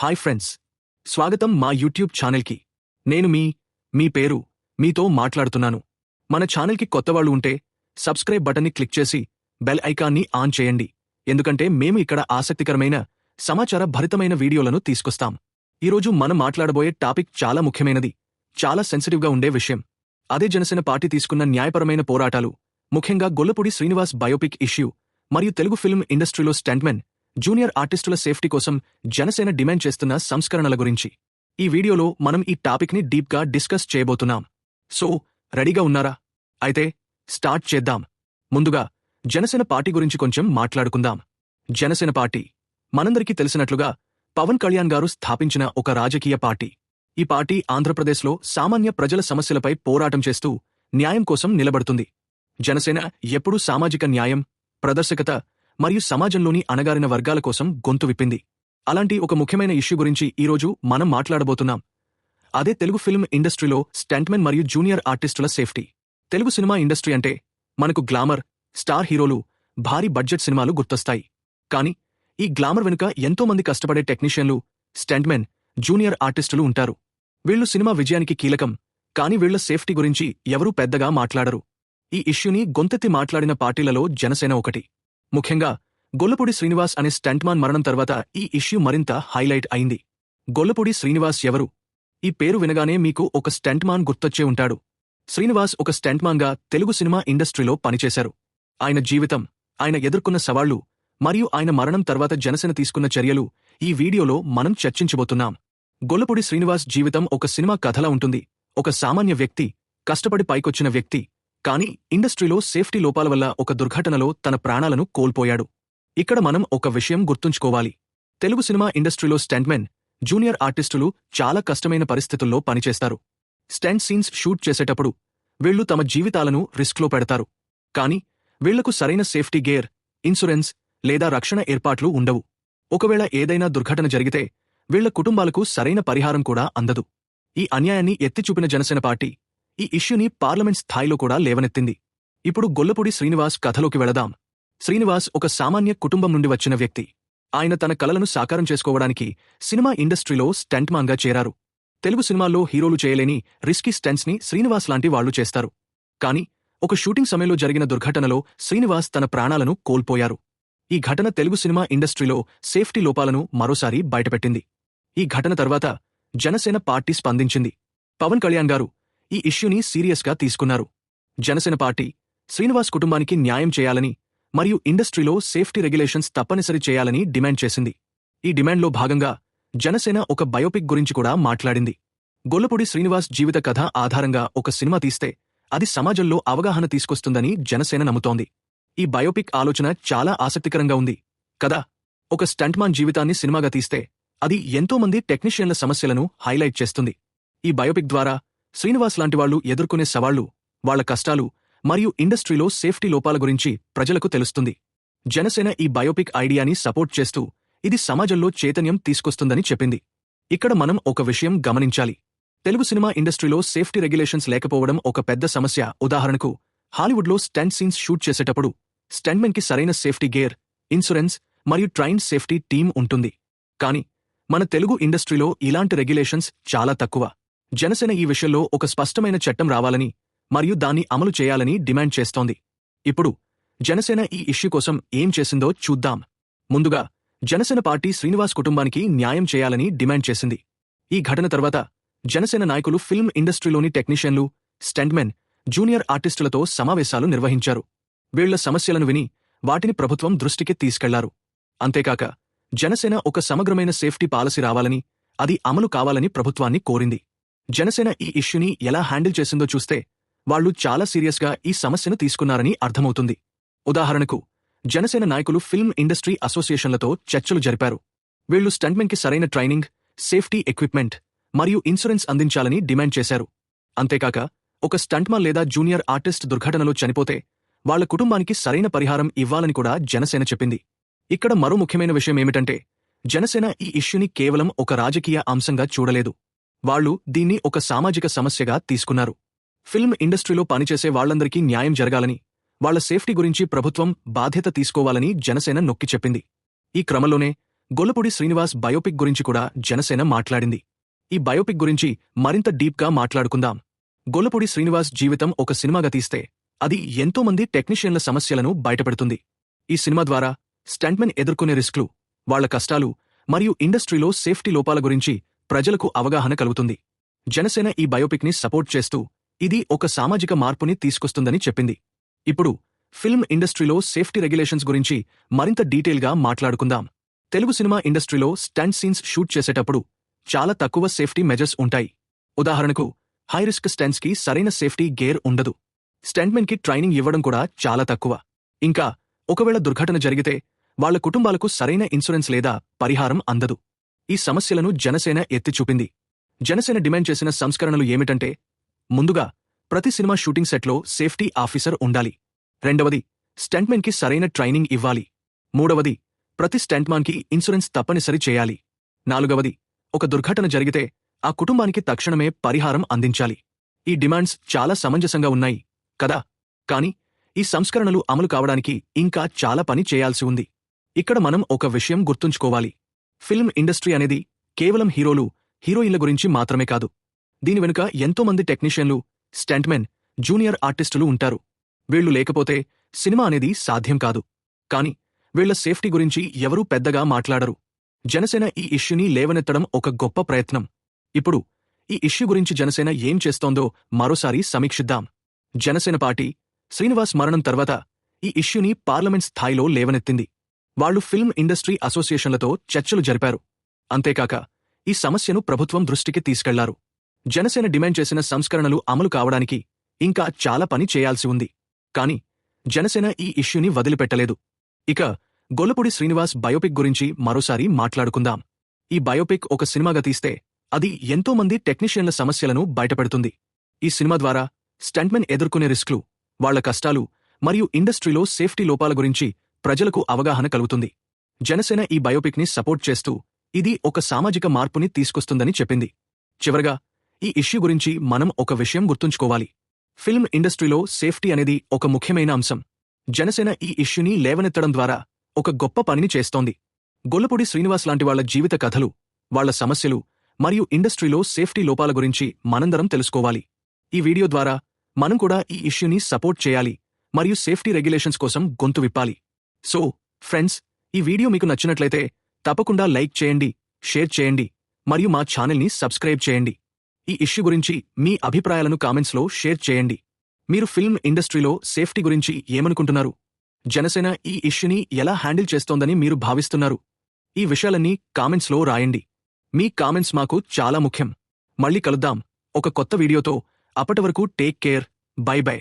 Hi friends. స్వాగతం మా YouTube ఛానల్కి. నేను మీ మీ పేరు మీతో మాట్లాడుతున్నాను. మన ఛానల్కి కొత్తవాళ్ళు ఉంటే సబ్స్క్రైబ్ బటన్ని క్లిక్ చేసి బెల్ ఐకాన్ని ఆన్ చేయండి. ఎందుకంటే మేము ఇక్కడ ఆసక్తికరమైన సమాచార భరితమైన వీడియోలను తీసుకొస్తాం. ఈరోజు మనం మాట్లాడబోయే టాపిక్ చాలా ముఖ్యమైనది చాలా సెన్సిటివ్గా ఉండే విషయం. అదే జనసేన పార్టీ తీసుకున్న న్యాయపరమైన పోరాటాలు ముఖ్యంగా గొల్లపూడి శ్రీనివాస్ బయోపిక్ ఇష్యూ మరియు తెలుగు ఫిల్మ్ ఇండస్ట్రీలో స్టంట్మెన్ జూనియర్ ఆర్టిస్టుల సేఫ్టీ కోసం జనసేన డిమాండ్ చేస్తున్న సంస్కరణల గురించి. ఈ వీడియోలో మనం ఈ టాపిక్ని డీప్గా డిస్కస్ చేయబోతున్నాం. సో రెడీగా ఉన్నారా? అయితే స్టార్ట్ చేద్దాం. ముందుగా జనసేన పార్టీ గురించి కొంచెం మాట్లాడుకుందాం. జనసేన పార్టీ మనందరికీ తెలిసినట్లుగా పవన్ కళ్యాణ్ గారు స్థాపించిన ఒక రాజకీయ పార్టీ. ఈ పార్టీ ఆంధ్రప్రదేశ్లో సామాన్య ప్రజల సమస్యలపై పోరాటం చేస్తూ న్యాయం కోసం నిలబడుతుంది. జనసేన ఎప్పుడూ సామాజిక న్యాయం ప్రదర్శకత మరియు సమాజంలోని అణగారిన వర్గాల కోసం గొంతు విప్పింది. అలాంటి ఒక ముఖ్యమైన ఇష్యూ గురించి ఈరోజు మనం మాట్లాడబోతున్నాం. అదే తెలుగు ఫిల్మ్ ఇండస్ట్రీలో స్టంట్మెన్ మరియు జూనియర్ ఆర్టిస్టుల సేఫ్టీ. తెలుగు సినిమా ఇండస్ట్రీ అంటే మనకు గ్లామర్ స్టార్ హీరోలు భారీ బడ్జెట్ సినిమాలు గుర్తొస్తాయి. కానీ ఈ గ్లామర్ వెనుక ఎంతో మంది కష్టపడే టెక్నీషియన్లు స్టంట్మెన్ జూనియర్ ఆర్టిస్టులు ఉంటారు. వీళ్ళు సినిమా విజయానికి కీలకం కాని వీళ్ళ సేఫ్టీ గురించి ఎవరూ పెద్దగా మాట్లాడరు. ఈ ఇష్యూని గొంతెత్తి మాట్లాడిన పార్టీలలో జనసేన ఒకటి. ముఖ్యంగా గొల్లపూడి శ్రీనివాస్ అనే స్టంట్మాన్ మరణం తర్వాత ఈ ఇష్యూ మరింత హైలైట్ అయింది. గొల్లపూడి శ్రీనివాస్ ఎవరు? ఈ పేరు వినగానే మీకు ఒక స్టంట్మాన్ గుర్తొచ్చే ఉంటాడు. శ్రీనివాస్ ఒక స్టంట్మాన్గా తెలుగు సినిమా ఇండస్ట్రీలో పనిచేశారు. ఆయన జీవితం ఆయన ఎదుర్కొన్న సవాళ్ళు మరియు ఆయన మరణం తర్వాత జనసేన తీసుకున్న చర్యలు ఈ వీడియోలో మనం చర్చించబోతున్నాం. గొల్లపూడి శ్రీనివాస్ జీవితం ఒక సినిమా కథలా ఉంటుంది. ఒక సామాన్య వ్యక్తి కష్టపడి పైకొచ్చిన వ్యక్తి కానీ ఇండస్ట్రీలో సేఫ్టీ లోపాల వల్ల ఒక దుర్ఘటనలో తన ప్రాణాలను కోల్పోయాడు. ఇక్కడ మనం ఒక విషయం గుర్తుంచుకోవాలి. తెలుగు సినిమా ఇండస్ట్రీలో స్టంట్మెన్ జూనియర్ ఆర్టిస్టులు చాలా కష్టమైన పరిస్థితుల్లో పనిచేస్తారు. స్టంట్ సీన్స్ షూట్ చేసేటప్పుడు వీళ్ళు తమ జీవితాలను రిస్క్లో పెడతారు. కానీ వీళ్ళకు సరైన సేఫ్టీ గేర్ ఇన్సూరెన్స్ లేదా రక్షణ ఏర్పాట్లు ఉండవు. ఒకవేళ ఏదైనా దుర్ఘటన జరిగితే వీళ్ళ కుటుంబాలకు సరైన పరిహారం కూడా అందదు. ఈ అన్యాయాన్ని ఎత్తిచూపిన జనసేన పార్టీ ఈ ఇష్యూని పార్లమెంట్ స్థాయిలో కూడా లేవనెత్తింది. ఇప్పుడు గొల్లపూడి శ్రీనివాస్ కథలోకి వెళదాం. శ్రీనివాస్ ఒక సామాన్య కుటుంబం నుండి వచ్చిన వ్యక్తి. ఆయన తన కలలను సాకారం చేసుకోవడానికి సినిమా ఇండస్ట్రీలో స్టంట్మాన్గా చేరారు. తెలుగు సినిమాల్లో హీరోలు చేయలేని రిస్కీ స్టంట్స్ని శ్రీనివాస్ లాంటి వాళ్ళు చేస్తారు. కాని ఒక షూటింగ్ సమయంలో జరిగిన దుర్ఘటనలో శ్రీనివాస్ తన ప్రాణాలను కోల్పోయారు. ఈ ఘటన తెలుగు సినిమా ఇండస్ట్రీలో సేఫ్టీ లోపాలను మరోసారి బయటపెట్టింది. ఈ ఘటన తర్వాత జనసేన పార్టీ స్పందించింది. పవన్ కళ్యాణ్ గారు ఈ ఇష్యూని సీరియస్గా తీసుకున్నారు. జనసేన పార్టీ శ్రీనివాస్ కుటుంబానికి న్యాయం చేయాలని మరియు ఇండస్ట్రీలో సేఫ్టీ రెగ్యులేషన్స్ తప్పనిసరి చేయాలని డిమాండ్ చేసింది. ఈ డిమాండ్లో భాగంగా జనసేన ఒక బయోపిక్ గురించి కూడా మాట్లాడింది. గొల్లపూడి శ్రీనివాస్ జీవిత కథ ఆధారంగా ఒక సినిమా తీస్తే అది సమాజంలో అవగాహన తీసుకొస్తుందని జనసేన నమ్ముతోంది. ఈ బయోపిక్ ఆలోచన చాలా ఆసక్తికరంగా ఉంది. కదా? ఒక స్టంట్మాన్ జీవితాన్ని సినిమాగా తీస్తే అది ఎంతోమంది టెక్నీషియన్ల సమస్యలను హైలైట్ చేస్తుంది. ఈ బయోపిక్ ద్వారా శ్రీనివాస్ లాంటి వాళ్ళు ఎదుర్కొనే సవాళ్ళు వాళ్ళ కష్టాలు మరియు ఇండస్ట్రీలో సేఫ్టీ లోపాల గురించి ప్రజలకు తెలుస్తుంది. జనసేన ఈ బయోపిక్ ఐడియాని సపోర్ట్ చేస్తూ ఇది సమాజంలో చైతన్యం తీసుకొస్తుందని చెప్పింది. ఇక్కడ మనం ఒక విషయం గమనించాలి. తెలుగు సినిమా ఇండస్ట్రీలో సేఫ్టీ రెగ్యులేషన్స్ లేకపోవడం ఒక పెద్ద సమస్య. ఉదాహరణకు హాలీవుడ్లో స్టంట్ సీన్స్ షూట్ చేసేటప్పుడు స్టంట్మెన్కి సరైన సేఫ్టీ గేర్ ఇన్సూరెన్స్ మరియు ట్రైన్ సేఫ్టీ టీమ్ ఉంటుంది. కానీ మన తెలుగు ఇండస్ట్రీలో ఇలాంటి రెగ్యులేషన్స్ చాలా తక్కువ. జనసేన ఈ విషయంలో ఒక స్పష్టమైన చట్టం రావాలని మరియు దాన్ని అమలు చేయాలని డిమాండ్ చేస్తోంది. ఇప్పుడు జనసేన ఈ ఇష్యూ కోసం ఏం చేసిందో చూద్దాం. ముందుగా జనసేన పార్టీ శ్రీనివాస్ కుటుంబానికి న్యాయం చేయాలని డిమాండ్ చేసింది. ఈ ఘటన తర్వాత జనసేన నాయకులు ఫిల్మ్ ఇండస్ట్రీలోని టెక్నీషియన్లు స్టంట్మెన్ జూనియర్ ఆర్టిస్టులతో సమావేశాలు నిర్వహించారు. వీళ్ళ సమస్యలను విని వాటిని ప్రభుత్వం దృష్టికి తీసుకెళ్ళారు. అంతేకాక జనసేన ఒక సమగ్రమైన సేఫ్టీ పాలసీ రావాలని అది అమలు కావాలని ప్రభుత్వాన్ని కోరింది. జనసేన ఈ ఇష్యూని ఎలా హ్యాండిల్ చేసిందో చూస్తే వాళ్ళు చాలా సీరియస్గా ఈ సమస్యను తీసుకున్నారని అర్థమవుతుంది. ఉదాహరణకు జనసేన నాయకులు ఫిల్మ్ ఇండస్ట్రీ అసోసియేషన్లతో చర్చలు జరిపారు. వీళ్ళు స్టంట్మెన్కి సరైన ట్రైనింగ్ సేఫ్టీ ఎక్విప్మెంట్ మరియు ఇన్సూరెన్స్ అందించాలని డిమాండ్ చేశారు. అంతేకాక ఒక స్టంట్మన్ లేదా జూనియర్ ఆర్టిస్ట్ దుర్ఘటనలో చనిపోతే వాళ్ళ కుటుంబానికి సరైన పరిహారం ఇవ్వాలని కూడా జనసేన చెప్పింది. ఇక్కడ మరో ముఖ్యమైన విషయం ఏమిటంటే జనసేన ఈ ఇష్యూని కేవలం ఒక రాజకీయ అంశంగా చూడలేదు. వాళ్ళు దీన్ని ఒక సామాజిక సమస్యగా తీసుకున్నారు. ఫిల్మ్ ఇండస్ట్రీలో పనిచేసే వాళ్ళందరికీ న్యాయం జరగాలని వాళ్ళ సేఫ్టీ గురించి ప్రభుత్వం బాధ్యత తీసుకోవాలని జనసేన నొక్కి చెప్పింది. ఈ క్రమంలోనే గొల్లపూడి శ్రీనివాస్ బయోపిక్ గురించి కూడా జనసేన మాట్లాడింది. ఈ బయోపిక్ గురించి మరింత డీప్గా మాట్లాడుకుందాం. గొల్లపూడి శ్రీనివాస్ జీవితం ఒక సినిమాగా తీస్తే అది ఎంతో మంది టెక్నీషియన్ల సమస్యలను బయటపెడుతుంది. ఈ సినిమా ద్వారా స్టంట్మెన్ ఎదుర్కొనే రిస్క్లు వాళ్ళ కష్టాలు మరియు ఇండస్ట్రీలో సేఫ్టీ లోపాల గురించి ప్రజలకు అవగాహన కలుగుతుంది. జనసేన ఈ బయోపిక్ని సపోర్ట్ చేస్తూ ఇది ఒక సామాజిక మార్పుని తీసుకొస్తుందని చెప్పింది. ఇప్పుడు ఫిల్మ్ ఇండస్ట్రీలో సేఫ్టీ రెగ్యులేషన్స్ గురించి మరింత డీటెయిల్గా మాట్లాడుకుందాం. తెలుగు సినిమా ఇండస్ట్రీలో స్టంట్ సీన్స్ షూట్ చేసేటప్పుడు చాలా తక్కువ సేఫ్టీ మెజర్స్ ఉంటాయి. ఉదాహరణకు హై రిస్క్ స్టంట్స్కి సరైన సేఫ్టీ గేర్ ఉండదు. స్టంట్మెన్కి ట్రైనింగ్ ఇవ్వడం కూడా చాలా తక్కువ. ఇంకా ఒకవేళ దుర్ఘటన జరిగితే వాళ్ళ కుటుంబాలకు సరైన ఇన్సూరెన్స్ లేదా పరిహారం అందదు. ఈ సమస్యలను జనసేన ఎత్తి చూపింది. జనసేన డిమాండ్ చేసిన సంస్కరణలు ఏమిటంటే ముందుగా ప్రతి సినిమా షూటింగ్ సెట్లో సేఫ్టీ ఆఫీసర్ ఉండాలి. రెండవది స్టంట్మెన్కి సరైన ట్రైనింగ్ ఇవ్వాలి. మూడవది ప్రతి స్టంట్మాన్కి ఇన్సూరెన్స్ తప్పనిసరి చేయాలి. నాలుగవది ఒక దుర్ఘటన జరిగితే ఆ కుటుంబానికి తక్షణమే పరిహారం అందించాలి. ఈ డిమాండ్స్ చాలా సమంజసంగా ఉన్నాయి కదా? కాని ఈ సంస్కరణలు అమలు కావడానికి ఇంకా చాలా పని చేయాల్సి ఉంది. ఇక్కడ మనం ఒక విషయం గుర్తుంచుకోవాలి. ఫిల్మ్ ఇండస్ట్రీ అనేది కేవలం హీరోలు హీరోయిన్ల గురించి మాత్రమే కాదు. దీని వెనుక ఎంతోమంది టెక్నీషియన్లు స్టంట్మెన్ జూనియర్ ఆర్టిస్టులు ఉంటారు. వీళ్ళు లేకపోతే సినిమా అనేది సాధ్యం కాదు. కాని వీళ్ళ సేఫ్టీ గురించి ఎవరూ పెద్దగా మాట్లాడరు. జనసేన ఈ ఇష్యూని లేవనెత్తడం ఒక గొప్ప ప్రయత్నం. ఇప్పుడు ఈ ఇష్యూ గురించి జనసేన ఏం చేస్తోందో మరోసారి సమీక్షిద్దాం. జనసేన పార్టీ శ్రీనివాస్ మరణం తర్వాత ఈ ఇష్యూని పార్లమెంట్ స్థాయిలో లేవనెత్తింది. వాళ్ళు ఫిల్మ్ ఇండస్ట్రీ అసోసియేషన్లతో చర్చలు జరిపారు. అంతేకాక ఈ సమస్యను ప్రభుత్వం దృష్టికి తీసుకెళ్ళారు. జనసేన డిమాండ్ చేసిన సంస్కరణలు అమలు కావడానికి ఇంకా చాలా పని చేయాల్సి ఉంది. కాని జనసేన ఈ ఇష్యూని వదిలిపెట్టలేదు. ఇక గొల్లపూడి శ్రీనివాస్ బయోపిక్ గురించి మరోసారి మాట్లాడుకుందాం. ఈ బయోపిక్ ఒక సినిమాగా తీస్తే అది ఎంతో మంది టెక్నీషియన్ల సమస్యలను బయటపెడుతుంది. ఈ సినిమా ద్వారా స్టంట్మెన్ ఎదుర్కొనే రిస్క్లు వాళ్ళ కష్టాలు మరియు ఇండస్ట్రీలో సేఫ్టీ లోపాల గురించి ప్రజలకు అవగాహన కలుగుతుంది. జనసేన ఈ బయోపిక్ని సపోర్ట్ చేస్తూ ఇది ఒక సామాజిక మార్పుని తీసుకొస్తుందని చెప్పింది. చివరగా ఈ ఇష్యూ గురించి మనం ఒక విషయం గుర్తుంచుకోవాలి. ఫిల్మ్ ఇండస్ట్రీలో సేఫ్టీ అనేది ఒక ముఖ్యమైన అంశం. జనసేన ఈ ఇష్యూని లేవనెత్తడం ద్వారా ఒక గొప్ప పనిని చేస్తోంది. గొల్లపూడి శ్రీనివాస్ లాంటి వాళ్ళ జీవిత కథలు వాళ్ళ సమస్యలు మరియు ఇండస్ట్రీలో సేఫ్టీ లోపాల గురించి మనందరం తెలుసుకోవాలి. ఈ వీడియో ద్వారా మనం కూడా ఈ ఇష్యూని సపోర్ట్ చేయాలి మరియు సేఫ్టీ రెగ్యులేషన్స్ కోసం గొంతు విప్పాలి. సో ఫ్రెండ్స్ ఈ వీడియో మీకు నచ్చినట్లయితే తప్పకుండా లైక్ చేయండి షేర్ చేయండి మరియు మా ఛానల్ని సబ్స్క్రైబ్ చేయండి. ఈ ఇష్యూ గురించి మీ అభిప్రాయాలను కామెంట్స్లో షేర్ చేయండి. మీరు ఫిల్మ్ ఇండస్ట్రీలో సేఫ్టీ గురించి ఏమనుకుంటున్నారు? జనసేన ఈ ఇష్యూని ఎలా హ్యాండిల్ చేస్తోందని మీరు భావిస్తున్నారు? ఈ విషయాలన్నీ కామెంట్స్లో రాయండి. మీ కామెంట్స్ మాకు చాలా ముఖ్యం. మళ్ళీ కలుద్దాం. ఒక కొత్త వీడియోతో. అప్పటి వరకు టేక్ కేర్. By by.